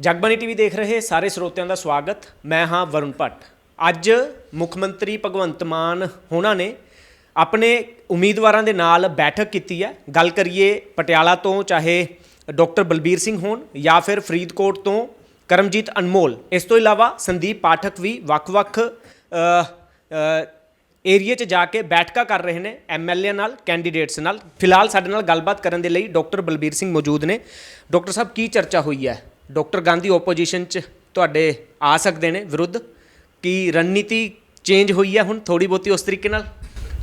Jagbani TV ਦੇਖ ਰਹੇ ਸਾਰੇ ਸਰੋਤਿਆਂ ਦਾ ਸਵਾਗਤ। ਮੈਂ ਹਾਂ ਵਰੁਣ ਭੱਟ। ਅੱਜ ਮੁੱਖ ਮੰਤਰੀ ਭਗਵੰਤ ਮਾਨ ਹੋਣਾ ਨੇ ਆਪਣੇ ਉਮੀਦਵਾਰਾਂ ਦੇ ਨਾਲ ਬੈਠਕ ਕੀਤੀ ਹੈ। ਗੱਲ ਕਰੀਏ ਪਟਿਆਲਾ ਤੋਂ ਚਾਹੇ ਡਾਕਟਰ ਬਲਬੀਰ ਸਿੰਘ ਹੋਣ ਜਾਂ ਫਿਰ ਫਰੀਦਕੋਟ ਤੋਂ ਕਰਮਜੀਤ ਅਨਮੋਲ। ਇਸ ਤੋਂ ਇਲਾਵਾ ਸੰਦੀਪ ਪਾਠਕ ਵੀ ਵੱਖ-ਵੱਖ ਅ, ਏਰੀਏ 'ਚ ਜਾ ਕੇ ਬੈਠਕਾਂ ਕਰ ਰਹੇ ਨੇ ਐਮਐਲਏ ਨਾਲ ਕੈਂਡੀਡੇਟਸ ਨਾਲ। ਫਿਲਹਾਲ ਸਾਡੇ ਨਾਲ ਗੱਲਬਾਤ ਕਰਨ ਦੇ ਲਈ ਡਾਕਟਰ ਬਲਬੀਰ ਸਿੰਘ ਮੌਜੂਦ ਨੇ। ਡਾਕਟਰ ਸਾਹਿਬ ਕੀ ਚਰਚਾ ਹੋਈ ਹੈ? ਡਾਕਟਰ ਗਾਂਧੀ ਓਪੋਜੀਸ਼ਨ 'ਚ ਤੁਹਾਡੇ ਆ ਸਕਦੇ ਨੇ ਵਿਰੁੱਧ। ਕੀ ਰਣਨੀਤੀ ਚੇਂਜ ਹੋਈ ਹੈ ਹੁਣ ਥੋੜੀ ਬਹੁਤੀ ਉਸ ਤਰੀਕੇ ਨਾਲ?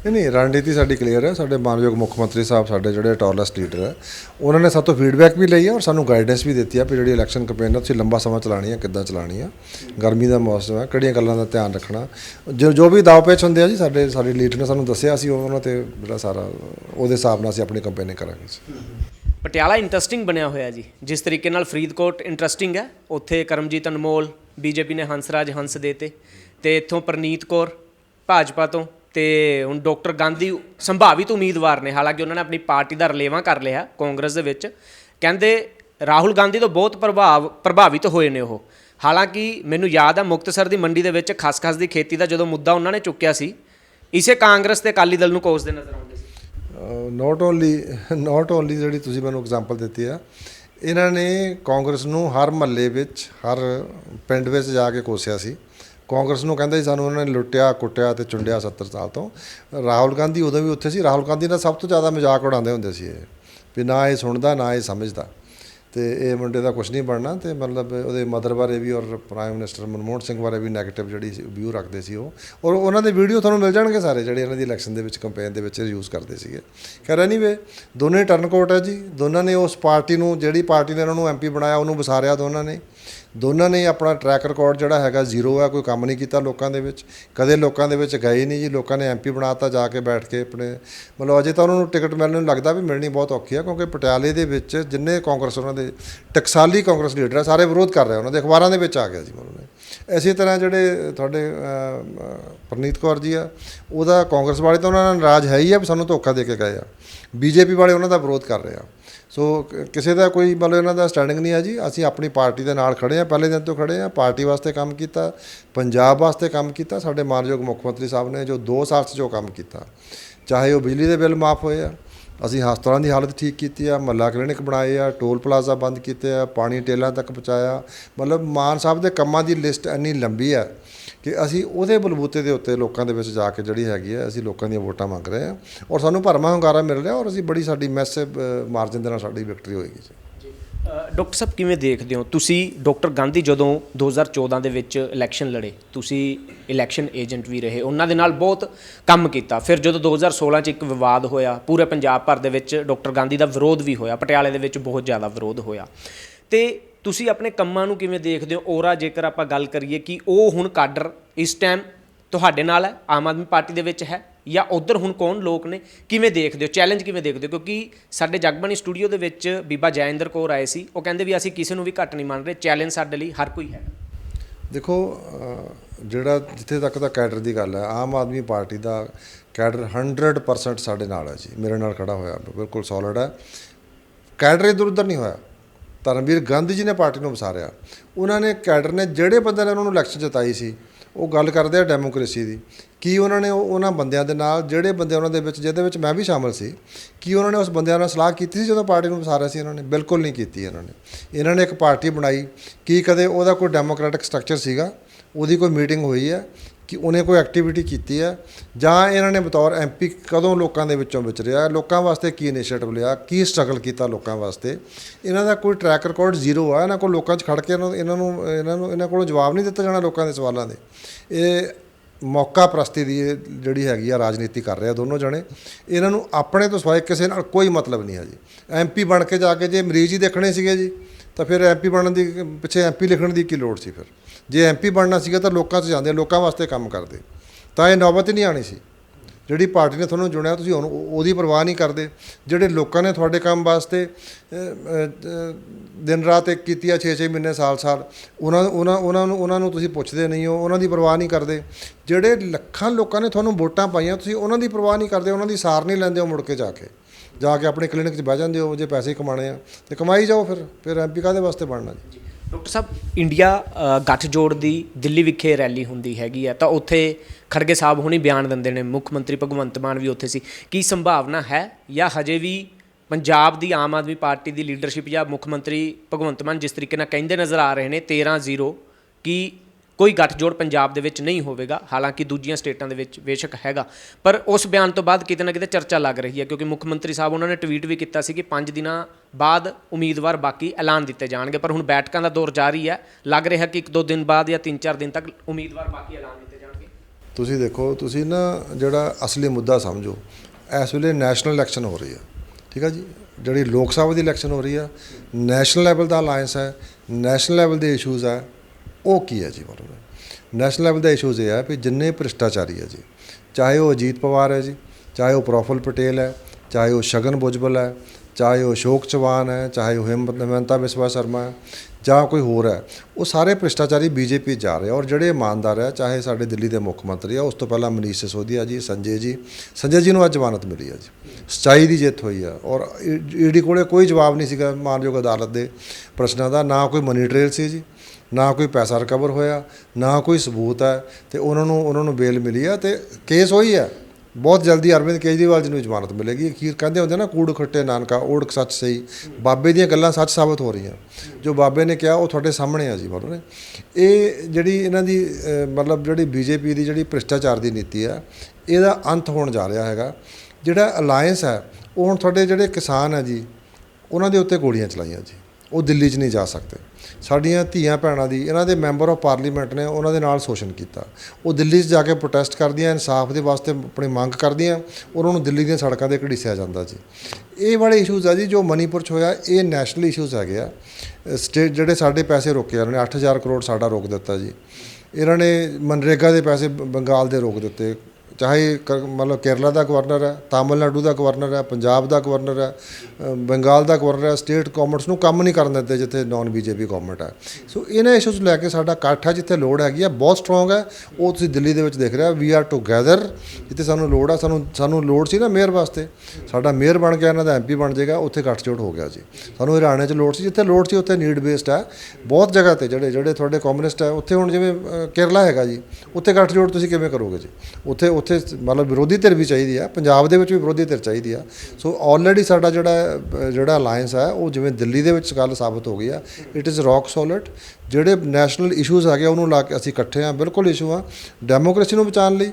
ਨਹੀਂ ਨਹੀਂ, ਰਣਨੀਤੀ ਸਾਡੀ ਕਲੀਅਰ ਹੈ। ਸਾਡੇ ਮਾਨਯੋਗ ਮੁੱਖ ਮੰਤਰੀ ਸਾਹਿਬ, ਸਾਡੇ ਜਿਹੜੇ ਟੌਰਲੈਸਟ ਲੀਡਰ ਹੈ, ਉਹਨਾਂ ਨੇ ਸਾਤੋਂ ਫੀਡਬੈਕ ਵੀ ਲਈ ਹੈ ਔਰ ਸਾਨੂੰ ਗਾਈਡੈਂਸ ਵੀ ਦਿੱਤੀ ਹੈ ਕਿ ਜਿਹੜੀ ਇਲੈਕਸ਼ਨ ਕੈਂਪੇਨ ਹੈ ਤੁਸੀਂ ਲੰਬਾ ਸਮਾਂ ਚਲਾਣੀ ਹੈ ਕਿੱਦਾਂ ਚਲਾਣੀ ਹੈ ਗਰਮੀ ਦਾ ਮੌਸਮ ਹੈ, ਕਿਹੜੀਆਂ ਗੱਲਾਂ ਦਾ ਧਿਆਨ ਰੱਖਣਾ। ਜੋ ਜੋ ਵੀ ਦਾਅ ਪੇਚ ਹੁੰਦੇ ਆ ਜੀ, ਸਾਡੇ ਸਾਡੇ ਲੀਡਰ ਨੇ ਸਾਨੂੰ ਦੱਸਿਆ ਸੀ, ਉਹਨਾਂ ਤੇ ਜਿਹੜਾ ਸਾਰਾ, ਉਹਦੇ ਹਿਸਾਬ ਨਾਲ ਅਸੀਂ ਆਪਣੀ ਕੈਂਪੇਨਿੰਗ ਕਰਾਂਗੇ ਪਟਿਆਲਾ ਇੰਟਰਸਟਿੰਗ ਬਣਿਆ ਹੋਇਆ ਜੀ। ਜਿਸ ਤਰੀਕੇ ਨਾਲ ਫਰੀਦਕੋਟ ਇੰਟਰਸਟਿੰਗ ਹੈ। ਉੱਥੇ ਕਰਮਜੀਤ ਅਨਮੋਲ, ਬੀਜੇਪੀ ਨੇ ਹੰਸਰਾਜ ਹੰਸ ਦੇਤੇ। ਤੇ ਇੱਥੋਂ ਪ੍ਰਨੀਤ ਕੌਰ, ਭਾਜਪਾ ਤੋਂ। ਤੇ ਹੁਣ ਡਾਕਟਰ ਗਾਂਧੀ ਸੰਭਾਵਿਤ ਉਮੀਦਵਾਰ ਨੇ। ਹਾਲਾਂਕਿ ਉਹਨਾਂ ਨੇ ਆਪਣੀ ਪਾਰਟੀ ਦਾ ਰਲੇਵਾਂ ਕਰ ਲਿਆ ਕਾਂਗਰਸ ਦੇ ਵਿੱਚ। ਕਹਿੰਦੇ ਰਾਹੁਲ ਗਾਂਧੀ ਤੋਂ ਬਹੁਤ ਪ੍ਰਭਾਵ, ਪ੍ਰਭਾਵਿਤ ਹੋਏ ਨੇ ਉਹ। ਹਾਲਾਂਕਿ ਮੈਨੂੰ ਯਾਦ ਆ ਮੁਕਤਸਰ ਦੀ ਮੰਡੀ ਦੇ ਵਿੱਚ ਖਸਖਸ ਦੀ ਖੇਤੀ ਦਾ ਜਦੋਂ ਮੁੱਦਾ ਉਹਨਾਂ ਨੇ ਚੁੱਕਿਆ ਸੀ, ਇਸੇ ਕਾਂਗਰਸ ਤੇ ਅਕਾਲੀ ਦਲ ਨੂੰ ਕੋਸਦੇ ਨਜ਼ਰ ਆਉਂਦੇ ਸੀ। ਨਾਟ ਓਨਲੀ ਨਾਟ ਓਨਲੀ ਜਿਹੜੀ ਤੁਸੀਂ ਮੈਨੂੰ ਐਗਜ਼ਾਮਪਲ ਦਿੱਤੀ ਆ, ਇਹਨਾਂ ਨੇ ਕਾਂਗਰਸ ਨੂੰ ਹਰ ਮਹੱਲੇ ਵਿੱਚ, ਹਰ ਪਿੰਡ ਵਿੱਚ ਜਾ ਕੇ ਕੋਸਿਆ ਸੀ। ਕਾਂਗਰਸ ਨੂੰ ਕਹਿੰਦਾ ਸੀ ਸਾਨੂੰ ਉਹਨਾਂ ਨੇ ਲੁੱਟਿਆ, ਕੁੱਟਿਆ ਤੇ ਚੁੰਡਿਆ 70 ਸਾਲ ਤੋਂ। ਰਾਹੁਲ ਗਾਂਧੀ ਉਦੋਂ ਵੀ ਉੱਥੇ ਸੀ। ਰਾਹੁਲ ਗਾਂਧੀ ਦਾ ਸਭ ਤੋਂ ਜ਼ਿਆਦਾ ਮਜ਼ਾਕ ਉਡਾਉਂਦੇ ਹੁੰਦੇ ਸੀ ਇਹ। ਵੀ ਨਾ ਇਹ ਸੁਣਦਾ, ਨਾ ਇਹ ਸਮਝਦਾ। ਤੇ ਇਹ ਮੁੰਡੇ ਦਾ ਕੁਝ ਨਹੀਂ ਬਣਨਾ ਤੇ ਮਤਲਬ ਉਹਦੇ ਮਦਰ ਬਾਰੇ ਵੀ ਔਰ ਪ੍ਰਾਈਮ ਮਿਨਿਸਟਰ ਮਨਮੋਹਨ ਸਿੰਘ ਬਾਰੇ ਵੀ 네ਗੇਟਿਵ ਜਿਹੜੀ ਵਿਊ ਰੱਖਦੇ ਸੀ ਉਹ। ਔਰ ਉਹਨਾਂ ਦੇ ਵੀਡੀਓ ਤੁਹਾਨੂੰ ਮਿਲ ਜਾਣਗੇ ਸਾਰੇ ਜਿਹੜੇ ਇਹਨਾਂ ਦੀ ਇਲੈਕਸ਼ਨ ਦੇ ਵਿੱਚ ਕੰਪੇਨ ਦੇ ਵਿੱਚ ਯੂਜ਼ ਕਰਦੇ ਸੀਗੇ। ਖੈਰ ਐਨੀਵੇ ਦੋਨੇ ਟਰਨ ਕੋਟ ਹੈ ਜੀ। ਦੋਨਾਂ ਨੇ ਉਸ ਪਾਰਟੀ ਨੂੰ, ਜਿਹੜੀ ਪਾਰਟੀ ਨੇ ਉਹਨਾਂ ਨੂੰ ਐਮਪੀ ਬਣਾਇਆ, ਉਹਨੂੰ ਵਸਾਰਿਆ ਦੋਨਾਂ ਨੇ। ਦੋਨਾਂ ਨੇ ਆਪਣਾ ਟਰੈਕ ਰਿਕਾਰਡ ਜਿਹੜਾ ਹੈਗਾ ਜ਼ੀਰੋ ਆ ਕੋਈ ਕੰਮ ਨਹੀਂ ਕੀਤਾ ਲੋਕਾਂ ਦੇ ਵਿੱਚ। ਕਦੇ ਲੋਕਾਂ ਦੇ ਵਿੱਚ ਗਏ ਨਹੀਂ ਜੀ ਲੋਕਾਂ ਨੇ ਐਮਪੀ ਬਣਾਤਾ ਜਾ ਕੇ ਬੈਠ ਕੇ ਆਪਣੇ। ਮਤਲਬ ਅਜੇ ਤਾਂ ਉਹਨਾਂ ਨੂੰ ਟਿਕਟ ਮਿਲਣ ਨੂੰ ਲੱਗਦਾ ਵੀ ਮਿਲਣੀ ਬਹੁਤ ਔਖੀ ਆ ਕਿਉਂਕਿ ਪਟਿਆਲੇ ਦੇ ਵਿੱਚ ਜਿੰਨੇ ਕਾਂਗਰਸ ਉਹਨਾਂ ਦੇ ਟਕਸਾਲੀ ਕਾਂਗਰਸ ਲੀਡਰ ਆ ਸਾਰੇ ਵਿਰੋਧ ਕਰ ਰਹੇ ਉਹਨਾਂ ਦੇ ਅਖਬਾਰਾਂ ਦੇ ਵਿੱਚ ਆ ਗਿਆ ਜੀ ਮਤਲਬ ਨੇ ਇਸੇ ਤਰ੍ਹਾਂ ਜਿਹੜੇ ਤੁਹਾਡੇ ਅ, ਪ੍ਰਨੀਤ ਕੌਰ ਜੀ ਆ ਉਹਦਾ ਕਾਂਗਰਸ ਵਾਲੇ ਤਾਂ ਉਹਨਾਂ ਨਾਲ ਨਾਰਾਜ਼ ਹੈ ਹੀ ਆ ਵੀ ਸਾਨੂੰ ਧੋਖਾ ਦੇ ਕੇ ਗਏ ਆ। ਬੀਜੇਪੀ ਵਾਲੇ ਉਹਨਾਂ ਦਾ ਵਿਰੋਧ ਕਰ ਰਹੇ ਆ। ਸੋ ਕਿਸੇ ਦਾ ਕੋਈ ਮਤਲਬ ਇਹਨਾਂ ਦਾ ਸਟੈਂਡਿੰਗ ਨਹੀਂ ਹੈ ਜੀ, ਅਸੀਂ ਆਪਣੀ ਪਾਰਟੀ ਦੇ ਨਾਲ ਖੜੇ ਆ ਪਹਿਲੇ ਦਿਨ ਤੋਂ ਖੜੇ ਆ ਪਾਰਟੀ ਵਾਸਤੇ ਕੰਮ ਕੀਤਾ, ਪੰਜਾਬ ਵਾਸਤੇ ਕੰਮ ਕੀਤਾ, ਸਾਡੇ ਮਾਨਯੋਗ ਮੁੱਖ ਮੰਤਰੀ ਸਾਹਿਬ ਨੇ ਜੋ 2 ਸਾਲ 'ਚ ਜੋ ਕੰਮ ਕੀਤਾ, ਚਾਹੇ ਉਹ ਬਿਜਲੀ ਦੇ ਬਿੱਲ ਮਾਫ ਹੋਏ ਆ ਅਸੀਂ ਹਸਪਤਾਲਾਂ ਦੀ ਹਾਲਤ ਠੀਕ ਕੀਤੀ ਆ, ਮਹੱਲਾ ਕਲੀਨਿਕ ਬਣਾਏ ਆ, ਟੋਲ ਪਲਾਜ਼ਾ ਬੰਦ ਕੀਤੇ ਆ, ਪਾਣੀ ਟੇਲਾਂ ਤੱਕ ਪਹੁੰਚਾਇਆ। ਮਤਲਬ ਮਾਨ ਸਾਹਿਬ ਦੇ ਕੰਮਾਂ ਦੀ ਲਿਸਟ ਇੰਨੀ ਲੰਬੀ ਆ ਕਿ ਅਸੀਂ ਉਹਦੇ ਬਲਬੂਤੇ ਦੇ ਉੱਤੇ ਲੋਕਾਂ ਦੇ ਵਿੱਚ ਜਾ ਕੇ ਜਿਹੜੀ ਹੈਗੀ ਆ, ਅਸੀਂ ਲੋਕਾਂ ਦੀਆਂ ਵੋਟਾਂ ਮੰਗ ਰਹੇ ਆ। ਔਰ ਸਾਨੂੰ ਭਰਮਾ ਹੁੰਗਾਰਾ ਮਿਲ ਰਿਹਾ ਔਰ ਅਸੀਂ ਬੜੀ ਸਾਡੀ ਮੈਸਿਵ ਮਾਰਜਨ ਦੇ ਨਾਲ ਸਾਡੀ ਵਿਕਟਰੀ ਹੋਏਗੀ ਜੀ। ਡਾਕਟਰ ਸਾਹਿਬ, ਕਿਵੇਂ ਦੇਖਦੇ ਹੋ? ਤੁਸੀਂ ਡਾਕਟਰ ਗਾਂਧੀ ਜਦੋਂ 2014 ਦੇ ਵਿੱਚ ਇਲੈਕਸ਼ਨ ਲੜੇ, ਤੁਸੀਂ ਇਲੈਕਸ਼ਨ ਏਜੰਟ ਵੀ ਰਹੇ, ਉਹਨਾਂ ਦੇ ਨਾਲ ਬਹੁਤ ਕੰਮ ਕੀਤਾ। ਫਿਰ ਜਦੋਂ 2016 ਚ ਇੱਕ ਵਿਵਾਦ ਹੋਇਆ, ਪੂਰੇ ਪੰਜਾਬ ਭਰ ਦੇ ਵਿੱਚ ਡਾਕਟਰ ਗਾਂਧੀ ਦਾ ਵਿਰੋਧ ਵੀ ਹੋਇਆ, ਪਟਿਆਲੇ ਦੇ ਵਿੱਚ ਬਹੁਤ ਜ਼ਿਆਦਾ ਵਿਰੋਧ ਹੋਇਆ। ਤੇ ਤੁਸੀਂ ਆਪਣੇ ਕੰਮਾਂ ਨੂੰ ਕਿਵੇਂ ਦੇਖਦੇ ਹੋ? ਔਰਾ ਜੇਕਰ ਆਪਾਂ ਗੱਲ ਕਰੀਏ ਕਿ ਉਹ ਹੁਣ ਕਾਡਰ ਇਸ ਟਾਈਮ ਤੁਹਾਡੇ ਨਾਲ ਹੈ ਆਮ ਆਦਮੀ ਪਾਰਟੀ ਦੇ ਵਿੱਚ ਹੈ ਜਾਂ ਉਧਰ ਹੁਣ ਕੌਣ ਲੋਕ ਨੇ? ਕਿਵੇਂ ਦੇਖਦੇ ਹੋ? ਚੈਲੰਜ ਕਿਵੇਂ ਦੇਖਦੇ ਹੋ? ਕਿਉਂਕਿ ਸਾਡੇ ਜਗਬਾਣੀ ਸਟੂਡੀਓ ਦੇ ਵਿੱਚ ਬੀਬਾ ਜੈਇੰਦਰ ਕੌਰ ਆਏ ਸੀ। ਉਹ ਕਹਿੰਦੇ ਵੀ ਅਸੀਂ ਕਿਸੇ ਨੂੰ ਵੀ ਘੱਟ ਨਹੀਂ ਮੰਨ ਰਹੇ। ਚੈਲੰਜ ਸਾਡੇ ਲਈ ਹਰ ਕੋਈ ਹੈ। ਦੇਖੋ ਜਿਹੜਾ ਜਿੱਥੇ ਤੱਕ ਦਾ ਕੈਡਰ ਦੀ ਗੱਲ ਹੈ, ਆਮ ਆਦਮੀ ਪਾਰਟੀ ਦਾ ਕੈਡਰ 100% ਸਾਡੇ ਨਾਲ ਹੈ ਜੀ। ਮੇਰੇ ਨਾਲ ਖੜਾ ਹੋਇਆ, ਬਿਲਕੁਲ ਸੋਲਿਡ ਹੈ। ਕੈਡਰ ਇੱਧਰ ਉੱਧਰ ਨਹੀਂ ਹੋਇਆ। ਧਰਮਵੀਰ ਗਾਂਧੀ ਜੀ ਨੇ ਪਾਰਟੀ ਨੂੰ ਵਸਾਰਿਆ। ਉਹਨਾਂ ਨੇ ਕੈਡਰ ਨੇ ਜਿਹੜੇ ਬੰਦੇ ਨੇ ਉਹਨਾਂ ਨੂੰ ਇਲੈਕਸ਼ਨ ਜਿਤਾਈ ਸੀ ਉਹ ਗੱਲ ਕਰਦੇ ਆ ਡੈਮੋਕ੍ਰੇਸੀ ਦੀ। ਕੀ ਉਹਨਾਂ ਨੇ ਉਹ- ਉਹਨਾਂ ਬੰਦਿਆਂ ਦੇ ਨਾਲ, ਜਿਹੜੇ ਬੰਦੇ ਉਹਨਾਂ ਦੇ ਵਿੱਚ, ਜਿਹਦੇ ਵਿੱਚ ਮੈਂ ਵੀ ਸ਼ਾਮਲ ਸੀ, ਕੀ ਉਹਨਾਂ ਨੇ ਉਸ ਬੰਦਿਆਂ ਨਾਲ ਸਲਾਹ ਕੀਤੀ ਸੀ ਜਦੋਂ ਪਾਰਟੀ ਨੂੰ ਵਸਾਰਿਆ ਸੀ ਇਹਨਾਂ ਨੇ? ਬਿਲਕੁਲ ਨਹੀਂ ਕੀਤੀ ਇਹਨਾਂ ਨੇ। ਇਹਨਾਂ ਨੇ ਇੱਕ ਪਾਰਟੀ ਬਣਾਈ। ਕੀ ਕਦੇ ਉਹਦਾ ਕੋਈ ਡੈਮੋਕ੍ਰੈਟਿਕ ਸਟਰਕਚਰ ਸੀਗਾ? ਉਹਦੀ ਕੋਈ ਮੀਟਿੰਗ ਹੋਈ ਹੈ? ਕਿ ਉਹਨੇ ਕੋਈ ਐਕਟੀਵਿਟੀ ਕੀਤੀ ਹੈ ਜਾਂ ਇਹਨਾਂ ਨੇ ਬਤੌਰ ਐਮਪੀ ਕਦੋਂ ਲੋਕਾਂ ਦੇ ਵਿੱਚੋਂ ਵਿਚਰਿਆ, ਲੋਕਾਂ ਵਾਸਤੇ ਕੀ ਇਨੀਸ਼ੀਏਟਿਵ ਲਿਆ, ਕੀ ਸਟਰਗਲ ਕੀਤਾ ਲੋਕਾਂ ਵਾਸਤੇ, ਇਹਨਾਂ ਦਾ ਕੋਈ ਟਰੈਕ ਰਿਕਾਰਡ ਜ਼ੀਰੋ ਆ, ਇਹਨਾਂ ਕੋਲ ਲੋਕਾਂ 'ਚ ਖੜ ਕੇ ਇਹਨਾਂ ਇਹਨਾਂ ਨੂੰ ਇਹਨਾਂ ਨੂੰ, ਇਹਨਾਂ ਕੋਲੋਂ ਜਵਾਬ ਨਹੀਂ ਦਿੱਤਾ ਜਾਣਾ ਲੋਕਾਂ ਦੇ ਸਵਾਲਾਂ ਦੇ। ਇਹ ਮੌਕਾ ਪ੍ਰਸਤੀ ਦੀ ਇਹ ਜਿਹੜੀ ਹੈਗੀ ਆ, ਰਾਜਨੀਤੀ ਕਰ ਰਿਹਾ ਦੋਨੋਂ ਜਣੇ। ਇਹਨਾਂ ਨੂੰ ਆਪਣੇ ਤੋਂ ਸਵਾਏ ਕਿਸੇ ਨਾਲ ਕੋਈ ਮਤਲਬ ਨਹੀਂ ਹੈ ਜੀ ਐਮਪੀ ਬਣ ਕੇ ਜਾ ਕੇ ਜੇ ਮਰੀਜ਼ ਹੀ ਦੇਖਣੇ ਸੀਗੇ ਜੀ ਤਾਂ ਫਿਰ ਐਮਪੀ ਬਣਨ ਦੀ, ਪਿੱਛੇ ਐਮਪੀ ਲਿਖਣ ਦੀ ਕੀ ਲੋੜ ਸੀ ਫਿਰ? ਜੇ ਐਮਪੀ ਬਣਨਾ ਸੀਗਾ ਤਾਂ ਲੋਕਾਂ 'ਚ ਜਾਂਦੇ, ਲੋਕਾਂ ਵਾਸਤੇ ਕੰਮ ਕਰਦੇ। ਤਾਂ ਇਹ ਨੌਬਤ ਹੀ ਨਹੀਂ ਆਣੀ ਸੀ। ਜਿਹੜੀ ਪਾਰਟੀ ਨੇ ਤੁਹਾਨੂੰ ਚੁਣਿਆ, ਤੁਸੀਂ ਉਹਨੂੰ ਉਹਦੀ ਪਰਵਾਹ ਨਹੀਂ ਕਰਦੇ। ਜਿਹੜੇ ਲੋਕਾਂ ਨੇ ਤੁਹਾਡੇ ਕੰਮ ਵਾਸਤੇ ਦਿਨ ਰਾਤ ਇੱਕ ਕੀਤੀ ਆ 6-6 ਮਹੀਨੇ, ਸਾਲ-ਸਾਲ, ਉਹਨਾਂ ਉਹਨਾਂ ਉਹਨਾਂ ਨੂੰ ਉਹਨਾਂ ਨੂੰ ਤੁਸੀਂ ਪੁੱਛਦੇ ਨਹੀਂ ਹੋ, ਉਹਨਾਂ ਦੀ ਪਰਵਾਹ ਨਹੀਂ ਕਰਦੇ। ਜਿਹੜੇ ਲੱਖਾਂ ਲੋਕਾਂ ਨੇ ਤੁਹਾਨੂੰ ਵੋਟਾਂ ਪਾਈਆਂ, ਤੁਸੀਂ ਉਹਨਾਂ ਦੀ ਪਰਵਾਹ ਨਹੀਂ ਕਰਦੇ, ਉਹਨਾਂ ਦੀ ਸਾਰ ਨਹੀਂ ਲੈਂਦੇ ਹੋ ਮੁੜ ਕੇ ਜਾ ਕੇ। ਜਾ ਕੇ ਆਪਣੇ ਕਲੀਨਿਕ 'ਚ ਬਹਿ ਜਾਂਦੇ ਹੋ ਜੇ ਪੈਸੇ ਕਮਾਣੇ ਆ ਤੇ ਕਮਾਈ ਜਾਓ ਫਿਰ ਫਿਰ ਐਮਪੀ ਕਾਹਦੇ ਵਾਸਤੇ ਬਣਨਾ ਜੀ? ਡਾਕਟਰ ਸਾਹਿਬ ਇੰਡੀਆ ਅ, ਗੱਠਜੋੜ ਦੀ ਦਿੱਲੀ ਵਿਖੇ ਰੈਲੀ ਹੁੰਦੀ ਹੈਗੀ ਆ ਤਾਂ ਉੱਥੇ ਖੜਗੇ ਸਾਹਿਬ ਹੁਣੀ ਬਿਆਨ ਦਿੰਦੇ ਨੇ ਮੁੱਖ ਮੰਤਰੀ ਭਗਵੰਤ ਮਾਨ ਵੀ ਉੱਥੇ ਸੀ। ਕੀ ਸੰਭਾਵਨਾ ਹੈ ਜਾਂ ਹਜੇ ਵੀ ਪੰਜਾਬ ਦੀ ਆਮ ਆਦਮੀ ਪਾਰਟੀ ਦੀ ਲੀਡਰਸ਼ਿਪ ਜਾਂ ਮੁੱਖ ਮੰਤਰੀ ਭਗਵੰਤ ਮਾਨ ਜਿਸ ਤਰੀਕੇ ਨਾਲ ਕਹਿੰਦੇ ਨਜ਼ਰ ਆ ਰਹੇ ਨੇ 13-0 ਕਿ ਕੋਈ ਗੱਠਜੋੜ ਪੰਜਾਬ ਦੇ ਵਿੱਚ ਨਹੀਂ ਹੋਵੇਗਾ, ਹਾਲਾਂਕਿ ਦੂਜੀਆਂ ਸਟੇਟਾਂ ਦੇ ਵਿੱਚ ਬੇਸ਼ੱਕ ਹੈਗਾ। ਪਰ ਉਸ ਬਿਆਨ ਤੋਂ ਬਾਅਦ ਕਿਤੇ ਨਾ ਕਿਤੇ ਚਰਚਾ ਲੱਗ ਰਹੀ ਹੈ, ਕਿਉਂਕਿ ਮੁੱਖ ਮੰਤਰੀ ਸਾਹਿਬ ਉਹਨਾਂ ਨੇ ਟਵੀਟ ਵੀ ਕੀਤਾ ਸੀ ਕਿ 5 ਦਿਨਾਂ ਬਾਅਦ ਉਮੀਦਵਾਰ ਬਾਕੀ ਐਲਾਨ ਦਿੱਤੇ ਜਾਣਗੇ, ਪਰ ਹੁਣ ਬੈਠਕਾਂ ਦਾ ਦੌਰ ਜਾਰੀ ਹੈ। ਲੱਗ ਰਿਹਾ ਕਿ 1-2 ਦਿਨ ਬਾਅਦ ਜਾਂ 3-4 ਦਿਨ ਤੱਕ ਉਮੀਦਵਾਰ ਬਾਕੀ ਐਲਾਨ ਦਿੱਤੇ ਜਾਣਗੇ। ਤੁਸੀਂ ਦੇਖੋ, ਤੁਸੀਂ ਨਾ ਜਿਹੜਾ ਅਸਲੀ ਮੁੱਦਾ ਸਮਝੋ, ਇਸ ਵੇਲੇ ਨੈਸ਼ਨਲ ਇਲੈਕਸ਼ਨ ਹੋ ਰਹੀ ਹੈ, ਠੀਕ ਹੈ ਜੀ? ਜਿਹੜੀ ਲੋਕ ਸਭਾ ਦੀ ਇਲੈਕਸ਼ਨ ਹੋ ਰਹੀ ਆ ਨੈਸ਼ਨਲ ਲੈਵਲ ਦਾ ਅਲਾਈਅੰਸ ਹੈ, ਨੈਸ਼ਨਲ ਲੈਵਲ ਦੇ ਇਸ਼ੂਜ਼ ਹੈ ਉਹ ਕੀ ਹੈ ਜੀ ਮਤਲਬ? ਨੈਸ਼ਨਲ ਲੈਵਲ ਦਾ ਇਸ਼ੂਜ਼ ਇਹ ਹੈ ਵੀ ਜਿੰਨੇ ਭ੍ਰਿਸ਼ਟਾਚਾਰੀ ਹੈ ਜੀ, ਚਾਹੇ ਉਹ ਅਜੀਤ ਪਵਾਰ ਹੈ ਜੀ, ਚਾਹੇ ਉਹ ਪ੍ਰੋਫੁੱਲ ਪਟੇਲ ਹੈ, ਚਾਹੇ ਉਹ ਸ਼ਗਨ ਭੁਜਬਲ ਹੈ, ਚਾਹੇ ਉਹ ਅਸ਼ੋਕ ਚੌਹਾਨ ਹੈ, ਚਾਹੇ ਉਹ ਹਿੰਮਤ ਹਿਮੰਤਾ ਬਿਸਵਾ ਸ਼ਰਮਾ ਹੈ, ਜਾਂ ਕੋਈ ਹੋਰ ਹੈ, ਉਹ ਸਾਰੇ ਭ੍ਰਿਸ਼ਟਾਚਾਰੀ ਬੀਜੇਪੀ ਜਾ ਰਹੇ ਆ ਔਰ ਜਿਹੜੇ ਇਮਾਨਦਾਰ ਹੈ, ਚਾਹੇ ਸਾਡੇ ਦਿੱਲੀ ਦੇ ਮੁੱਖ ਮੰਤਰੀ ਆ, ਉਸ ਤੋਂ ਪਹਿਲਾਂ ਮਨੀਸ਼ ਸਿਸੋਦੀਆ ਜੀ, ਸੰਜੇ ਜੀ ਸੰਜੇ ਜੀ ਨੂੰ ਅੱਜ ਜ਼ਮਾਨਤ ਮਿਲੀ ਹੈ ਜੀ। ਸਚਾਈ ਦੀ ਜਿੱਤ ਹੋਈ ਆ ਔਰ ਈਡੀ ਕੋਲੇ ਕੋਈ ਜਵਾਬ ਨਹੀਂ ਸੀਗਾ ਮਾਨਯੋਗ ਅਦਾਲਤ ਦੇ ਪ੍ਰਸ਼ਨਾਂ ਦਾ, ਨਾ ਕੋਈ ਮਨੀ ਟ੍ਰੇਲ ਸੀ ਜੀ। ਨਾ ਕੋਈ ਪੈਸਾ ਰਿਕਵਰ ਹੋਇਆ, ਨਾ ਕੋਈ ਸਬੂਤ ਹੈ ਤੇ ਉਹਨਾਂ ਨੂੰ ਉਹਨਾਂ ਨੂੰ ਬੇਲ ਮਿਲੀ ਆ ਤੇ ਕੇਸ ਹੋਈ ਹੈ ਬਹੁਤ ਜਲਦੀ ਅਰਵਿੰਦ ਕੇਜਰੀਵਾਲ ਜੀ ਨੂੰ ਜ਼ਮਾਨਤ ਮਿਲੇਗੀ। ਅਖੀਰ ਕਹਿੰਦੇ ਹੁੰਦੇ ਨਾ, ਕੂੜ ਖੱਟੇ ਨਾਨਕਾ, ਓੜਕ ਸੱਚ ਸਹੀ। ਬਾਬੇ ਦੀਆਂ ਗੱਲਾਂ ਸੱਚ ਸਾਬਤ ਹੋ ਰਹੀਆਂ। ਜੋ ਬਾਬੇ ਨੇ ਕਿਹਾ, ਉਹ ਤੁਹਾਡੇ ਸਾਹਮਣੇ ਆ ਜੀ ਮਤਲਬ ਇਹ ਜਿਹੜੀ ਇਹਨਾਂ ਦੀ ਮਤਲਬ ਜਿਹੜੀ ਬੀਜੇਪੀ ਦੀ ਜਿਹੜੀ ਭ੍ਰਿਸ਼ਟਾਚਾਰ ਦੀ ਨੀਤੀ ਆ, ਇਹਦਾ ਅੰਤ ਹੋਣ ਜਾ ਰਿਹਾ ਹੈਗਾ। ਜਿਹੜਾ ਅਲਾਈਅੰਸ ਹੈ, ਉਹ ਹੁਣ ਤੁਹਾਡੇ ਜਿਹੜੇ ਕਿਸਾਨ ਆ ਜੀ, ਉਹਨਾਂ ਦੇ ਉੱਤੇ ਗੋਲੀਆਂ ਚਲਾਈਆਂ ਜੀ। ਉਹ ਦਿੱਲੀ 'ਚ ਨਹੀਂ ਜਾ ਸਕਦੇ। ਸਾਡੀਆਂ ਧੀਆਂ ਭੈਣਾਂ ਦੀ, ਇਹਨਾਂ ਦੇ ਮੈਂਬਰ ਆਫ ਪਾਰਲੀਮੈਂਟ ਨੇ ਉਹਨਾਂ ਦੇ ਨਾਲ ਸ਼ੋਸ਼ਣ ਕੀਤਾ। ਉਹ ਦਿੱਲੀ 'ਚ ਜਾ ਕੇ ਪ੍ਰੋਟੈਸਟ ਕਰਦੀਆਂ, ਇਨਸਾਫ ਦੇ ਵਾਸਤੇ ਆਪਣੀ ਮੰਗ ਕਰਦੀਆਂ, ਉਹਨਾਂ ਨੂੰ ਦਿੱਲੀ ਦੀਆਂ ਸੜਕਾਂ ਤੇ ਘੜੀਸਿਆ ਜਾਂਦਾ ਜੀ। ਇਹ ਵਾਲੇ ਇਸ਼ੂਜ਼ ਆ ਜੀ, ਜੋ ਮਨੀਪੁਰ 'ਚ ਹੋਇਆ, ਇਹ ਨੈਸ਼ਨਲ ਇਸ਼ੂਜ਼ ਹੈਗੇ ਆ। ਸਟੇਟ ਜਿਹੜੇ ਸਾਡੇ ਪੈਸੇ ਰੋਕੇ ਉਹਨਾਂ ਨੇ 8000 ਕਰੋੜ ਸਾਡਾ ਰੋਕ ਦਿੱਤਾ ਜੀ। ਇਹਨਾਂ ਨੇ ਮਨਰੇਗਾ ਦੇ ਪੈਸੇ ਬੰਗਾਲ ਦੇ ਰੋਕ ਦਿੱਤੇ ਚਾਹੇ ਕ- ਮਤਲਬ ਕੇਰਲਾ ਦਾ ਗਵਰਨਰ ਹੈ, ਤਾਮਿਲਨਾਡੂ ਦਾ ਗਵਰਨਰ ਹੈ, ਪੰਜਾਬ ਦਾ ਗਵਰਨਰ ਹੈ ਬੰਗਾਲ ਦਾ ਗਵਰਨਰ ਹੈ, ਸਟੇਟ ਗਵਰਨਮੈਂਟਸ ਨੂੰ ਕੰਮ ਨਹੀਂ ਕਰਨ ਦਿੰਦੇ ਜਿੱਥੇ ਨਾਨ ਬੀਜੇਪੀ ਗਵਰਨਮੈਂਟ ਹੈ। ਸੋ ਇਹਨਾਂ ਇਸ਼ੂਜ਼ ਲੈ ਕੇ ਸਾਡਾ ਇਕੱਠ ਹੈ ਜਿੱਥੇ ਲੋੜ ਹੈਗੀ ਆ ਬਹੁਤ ਸਟਰੋਂਗ ਹੈ। ਉਹ ਤੁਸੀਂ ਦਿੱਲੀ ਦੇ ਵਿੱਚ ਦੇਖ ਰਿਹਾ ਵੀ ਆਰ ਟੂਗੇਦਰ ਜਿੱਥੇ ਸਾਨੂੰ ਲੋੜ ਆ ਸਾਨੂੰ ਸਾਨੂੰ ਲੋੜ ਸੀ ਨਾ ਮੇਅਰ ਵਾਸਤੇ। ਸਾਡਾ ਮੇਅਰ ਬਣ ਗਿਆ, ਇਹਨਾਂ ਦਾ ਐਮਪੀ ਬਣ ਜਾਏਗਾ, ਉੱਥੇ ਗੱਠਜੋੜ ਹੋ ਗਿਆ ਜੀ। ਸਾਨੂੰ ਹਰਿਆਣੇ 'ਚ ਲੋੜ ਸੀ, ਜਿੱਥੇ ਲੋੜ ਸੀ ਉੱਥੇ ਨੀਡ ਬੇਸਡ ਹੈ। ਬਹੁਤ ਜਗ੍ਹਾ ਤੇ ਜਿਹੜੇ ਜਿਹੜੇ ਤੁਹਾਡੇ ਕਮਿਊਨਿਸਟ ਹੈ, ਉੱਥੇ ਹੁਣ ਜਿਵੇਂ ਕੇਰਲਾ ਹੈਗਾ ਜੀ, ਉੱਥੇ ਗੱਠਜੋੜ ਤੁਸੀਂ ਕਿਵੇਂ ਕਰੋਗੇ ਜੀ? ਉੱਥੇ ਉੱਥੇ ਮਤਲਬ ਵਿਰੋਧੀ ਧਿਰ ਵੀ ਚਾਹੀਦੀ ਆ ਪੰਜਾਬ ਦੇ ਵਿੱਚ ਵੀ ਵਿਰੋਧੀ ਧਿਰ ਚਾਹੀਦੀ ਆ। ਸੋ ਆਲਰੇਡੀ ਸਾਡਾ ਜਿਹੜਾ ਜਿਹੜਾ ਅਲਾਈਅੰਸ ਹੈ ਉਹ ਜਿਵੇਂ ਦਿੱਲੀ ਦੇ ਵਿੱਚ ਗੱਲ ਸਾਬਤ ਹੋ ਗਈ ਆ ਇਟ ਇਜ਼ ਰੌਕ ਸੋਲਿਡ ਜਿਹੜੇ ਨੈਸ਼ਨਲ ਇਸ਼ੂਜ਼ ਹੈਗੇ ਆ, ਉਹਨੂੰ ਲਾ ਕੇ ਅਸੀਂ ਇਕੱਠੇ ਆ ਬਿਲਕੁਲ ਇਸ਼ੂ ਆ ਡੈਮੋਕ੍ਰੇਸੀ ਨੂੰ ਬਚਾਉਣ ਲਈ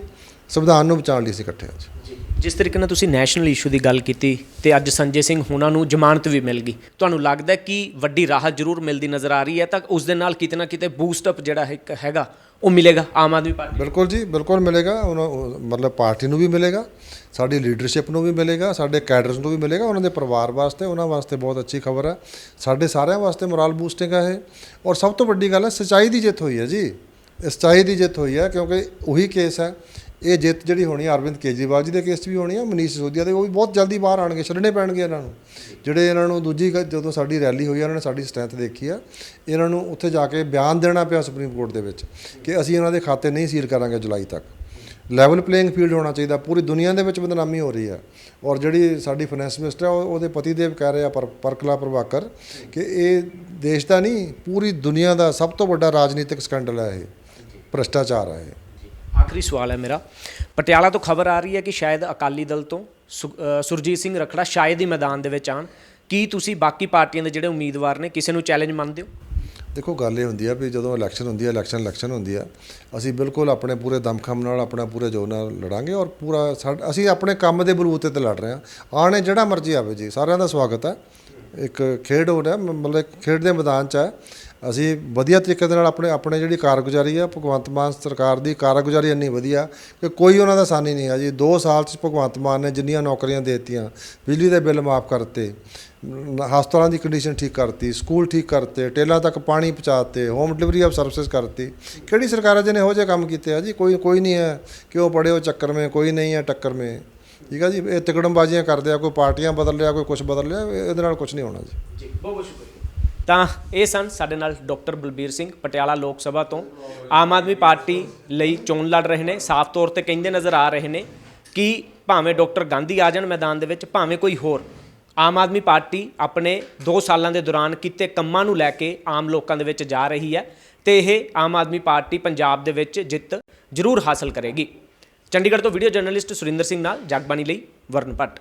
ਸੰਵਿਧਾਨ ਨੂੰ ਬਚਾਉਣ ਲਈ ਅਸੀਂ ਇਕੱਠੇ ਆ ਜਿਸ ਤਰੀਕੇ ਨਾਲ ਤੁਸੀਂ ਨੈਸ਼ਨਲ ਇਸ਼ੂ ਦੀ ਗੱਲ ਕੀਤੀ ਤੇ ਅੱਜ ਸੰਜੇ ਸਿੰਘ ਹੁਣਾਂ ਨੂੰ ਜ਼ਮਾਨਤ ਵੀ ਮਿਲ ਗਈ। ਤੁਹਾਨੂੰ ਲੱਗਦਾ ਕਿ ਵੱਡੀ ਰਾਹਤ ਜ਼ਰੂਰ ਮਿਲਦੀ ਨਜ਼ਰ ਆ ਰਹੀ ਹੈ ਤਾਂ ਉਸ ਦੇ ਨਾਲ ਕਿਤੇ ਨਾ ਕਿਤੇ ਬੂਸਟ ਅਪ ਜਿਹੜਾ ਹੈ ਹੈਗਾ ਉਹ ਮਿਲੇਗਾ ਆਮ ਆਦਮੀ ਪਾਰਟੀ ਬਿਲਕੁਲ ਜੀ, ਬਿਲਕੁਲ ਮਿਲੇਗਾ। ਉਹਨਾਂ ਮਤਲਬ ਪਾਰਟੀ ਨੂੰ ਵੀ ਮਿਲੇਗਾ, ਸਾਡੀ ਲੀਡਰਸ਼ਿਪ ਨੂੰ ਵੀ ਮਿਲੇਗਾ, ਸਾਡੇ ਕੈਡਰਸ ਨੂੰ ਵੀ ਮਿਲੇਗਾ। ਉਹਨਾਂ ਦੇ ਪਰਿਵਾਰ ਵਾਸਤੇ, ਉਹਨਾਂ ਵਾਸਤੇ ਬਹੁਤ ਅੱਛੀ ਖਬਰ ਹੈ। ਸਾਡੇ ਸਾਰਿਆਂ ਵਾਸਤੇ ਮੋਰਲ ਬੂਸਟਿੰਗ ਹੈ ਇਹ। ਔਰ ਸਭ ਤੋਂ ਵੱਡੀ ਗੱਲ ਹੈ, ਸਚਾਈ ਦੀ ਜਿੱਤ ਹੋਈ ਹੈ ਜੀ। ਇਹ ਸਚਾਈ ਦੀ ਜਿੱਤ ਹੋਈ ਹੈ ਕਿਉਂਕਿ ਉਹੀ ਕੇਸ ਹੈ। ਇਹ ਜਿੱਤ ਜਿਹੜੀ ਹੋਣੀ ਹੈ ਅਰਵਿੰਦ ਕੇਜਰੀਵਾਲ ਜੀ ਦੇ ਕੇਸ 'ਚ ਵੀ ਹੋਣੀ ਆ ਮਨੀਸ਼ ਸਿਸੋਦੀਆ ਦੇ ਉਹ ਵੀ ਬਹੁਤ ਜਲਦੀ ਬਾਹਰ ਆਣਗੇ ਛੱਡਣੇ ਪੈਣਗੇ ਇਹਨਾਂ ਨੂੰ। ਜਿਹੜੇ ਇਹਨਾਂ ਨੂੰ ਦੂਜੀ ਗ- ਜਦੋਂ ਸਾਡੀ ਰੈਲੀ ਹੋਈ ਆ, ਉਹਨਾਂ ਨੇ ਸਾਡੀ ਸਟਰੈਂਥ ਦੇਖੀ ਆ ਇਹਨਾਂ ਨੂੰ ਉੱਥੇ ਜਾ ਕੇ ਬਿਆਨ ਦੇਣਾ ਪਿਆ ਸੁਪਰੀਮ ਕੋਰਟ ਦੇ ਵਿੱਚ ਕਿ ਅਸੀਂ ਇਹਨਾਂ ਦੇ ਖਾਤੇ ਨਹੀਂ ਸੀਲ ਕਰਾਂਗੇ ਜੁਲਾਈ ਤੱਕ। ਲੈਵਲ ਪਲੇਇੰਗ ਫੀਲਡ ਹੋਣਾ ਚਾਹੀਦਾ ਪੂਰੀ ਦੁਨੀਆ ਦੇ ਵਿੱਚ ਬਦਨਾਮੀ ਹੋ ਰਹੀ ਹੈ ਔਰ ਜਿਹੜੀ ਸਾਡੀ ਫਾਈਨੈਂਸ ਮਿਨਿਸਟਰ ਆ ਉਹਦੇ ਪਤੀ ਦੇਵ ਕਹਿ ਰਹੇ ਆ ਪਰਕਲਾ ਪ੍ਰਭਾਕਰ ਕਿ ਇਹ ਦੇਸ਼ ਦਾ ਨਹੀਂ ਪੂਰੀ ਦੁਨੀਆ ਦਾ ਸਭ ਤੋਂ ਵੱਡਾ ਰਾਜਨੀਤਿਕ ਸਕੈਂਡਲ ਹੈ ਇਹ ਭ੍ਰਿਸ਼ਟਾਚਾਰ ਹੈ ਇਹ। ਆਖਰੀ ਸਵਾਲ ਹੈ ਮੇਰਾ। ਪਟਿਆਲਾ ਤੋਂ ਖਬਰ ਆ ਰਹੀ ਹੈ ਕਿ ਸ਼ਾਇਦ ਅਕਾਲੀ ਦਲ ਤੋਂ ਸੁ- ਸੁਰਜੀਤ ਸਿੰਘ ਰਖੜਾ ਸ਼ਾਇਦ ਹੀ ਮੈਦਾਨ ਦੇ ਵਿੱਚ ਆਣ ਕੀ ਤੁਸੀਂ ਬਾਕੀ ਪਾਰਟੀਆਂ ਦੇ ਜਿਹੜੇ ਉਮੀਦਵਾਰ ਨੇ, ਕਿਸੇ ਨੂੰ ਚੈਲੰਜ ਮੰਨਦੇ ਹੋ? ਦੇਖੋ, ਗੱਲ ਇਹ ਹੁੰਦੀ ਆ ਵੀ ਜਦੋਂ ਇਲੈਕਸ਼ਨ ਹੁੰਦੀ ਆ ਇਲੈਕਸ਼ਨ ਇਲੈਕਸ਼ਨ ਹੁੰਦੀ ਆ, ਅਸੀਂ ਬਿਲਕੁਲ ਆਪਣੇ ਪੂਰੇ ਦਮਖਮ ਨਾਲ, ਆਪਣਾ ਪੂਰੇ ਜੋਰ ਨਾਲ ਲੜਾਂਗੇ ਔਰ ਪੂਰਾ ਸਾਡ- ਅਸੀਂ ਆਪਣੇ ਕੰਮ ਦੇ ਬਲੂਤੇ ਤੇ ਲੜ ਰਹੇ ਹਾਂ ਆਣੇ ਜਿਹੜਾ ਮਰਜ਼ੀ ਆਵੇ ਜੀ, ਸਾਰਿਆਂ ਦਾ ਸਵਾਗਤ ਹੈ। ਇੱਕ ਖੇਡ ਹੋ ਰਿਹਾ ਮ- ਮਤਲਬ ਖੇਡ ਦੇ ਮੈਦਾਨ 'ਚ ਹੈ। ਅਸੀਂ ਵਧੀਆ ਤਰੀਕੇ ਦੇ ਨਾਲ ਆਪਣੇ ਆਪਣੇ ਜਿਹੜੀ ਕਾਰਗੁਜ਼ਾਰੀ ਆ, ਭਗਵੰਤ ਮਾਨ ਸਰਕਾਰ ਦੀ ਕਾਰਗੁਜ਼ਾਰੀ ਇੰਨੀ ਵਧੀਆ ਕਿ ਕੋਈ ਉਹਨਾਂ ਦਾ ਸਾਨੀ ਨਹੀਂ ਹੈ ਜੀ। 2 ਸਾਲ 'ਚ ਭਗਵੰਤ ਮਾਨ ਨੇ ਜਿੰਨੀਆਂ ਨੌਕਰੀਆਂ ਦੇ ਦਿੱਤੀਆਂ, ਬਿਜਲੀ ਦੇ ਬਿੱਲ ਮਾਫ ਕਰਤੇ, ਹਸਪਤਾਲਾਂ ਦੀ ਕੰਡੀਸ਼ਨ ਠੀਕ ਕਰਤੀ, ਸਕੂਲ ਠੀਕ ਕਰਤੇ, ਟੇਲਾਂ ਤੱਕ ਪਾਣੀ ਪਹੁੰਚਾਤੇ ਹੋਮ ਡਿਲੀਵਰੀ ਆਫ ਸਰਵਿਸਿਜ਼ ਕਰਤੀ। ਕਿਹੜੀ ਸਰਕਾਰਾਂ ਜਿਹਨੇ ਇਹੋ ਜਿਹੇ ਕੰਮ ਕੀਤੇ ਆ ਜੀ? ਕੋਈ ਕੋਈ ਨਹੀਂ ਹੈ ਕਿ ਉਹ ਪੜੇ ਚੱਕਰ ਮੇ, ਕੋਈ ਨਹੀਂ ਹੈ ਟੱਕਰ ਮੇ। ਠੀਕ ਆ ਜੀ? ਇਹ ਤਿਕੜਮਬਾਜ਼ੀਆਂ ਕਰਦੇ ਆ, ਕੋਈ ਪਾਰਟੀਆਂ ਬਦਲ ਲਿਆ, ਕੋਈ ਕੁਝ ਬਦਲ ਲਿਆ, ਇਹਦੇ ਨਾਲ ਕੁਝ ਨਹੀਂ ਹੋਣਾ ਜੀ। ਜੀ, ਬਹੁਤ ਬਹੁਤ ਸ਼ੁਕਰੀਆ। ਤਾਂ ਇਹ ਸਨ ਸਾਡੇ ਨਾਲ ਡਾਕਟਰ ਬਲਬੀਰ ਸਿੰਘ, ਪਟਿਆਲਾ ਲੋਕ ਸਭਾ ਤੋਂ। ਆਮ ਆਦਮੀ ਪਾਰਟੀ ਲਈ ਚੋਣ ਲੜ ਰਹੇ ਨੇ, ਸਾਫ਼ ਤੌਰ ਤੇ ਕਹਿੰਦੇ ਨਜ਼ਰ ਆ ਰਹੇ ਨੇ ਕਿ ਭਾਵੇਂ ਡਾਕਟਰ ਗਾਂਧੀ ਆ ਜਾਣ ਮੈਦਾਨ ਦੇ ਵਿੱਚ, ਭਾਵੇਂ ਕੋਈ ਹੋਰ, ਆਮ ਆਦਮੀ ਪਾਰਟੀ ਆਪਣੇ 2 ਸਾਲਾਂ ਦੇ ਦੌਰਾਨ ਕੀਤੇ ਕੰਮਾਂ ਨੂੰ ਲੈ ਕੇ ਆਮ ਲੋਕਾਂ ਦੇ ਵਿੱਚ ਜਾ ਰਹੀ ਹੈ ਤੇ ਇਹ ਆਮ ਆਦਮੀ ਪਾਰਟੀ ਪੰਜਾਬ ਦੇ ਵਿੱਚ ਜਿੱਤ ਜ਼ਰੂਰ ਹਾਸਲ ਕਰੇਗੀ। ਚੰਡੀਗੜ੍ਹ ਤੋਂ ਵੀਡੀਓ ਜਰਨਲਿਸਟ ਸੁਰਿੰਦਰ ਸਿੰਘ ਨਾਲ, ਜਗਬਾਣੀ ਲਈ ਵਰਨ ਭੱਟ।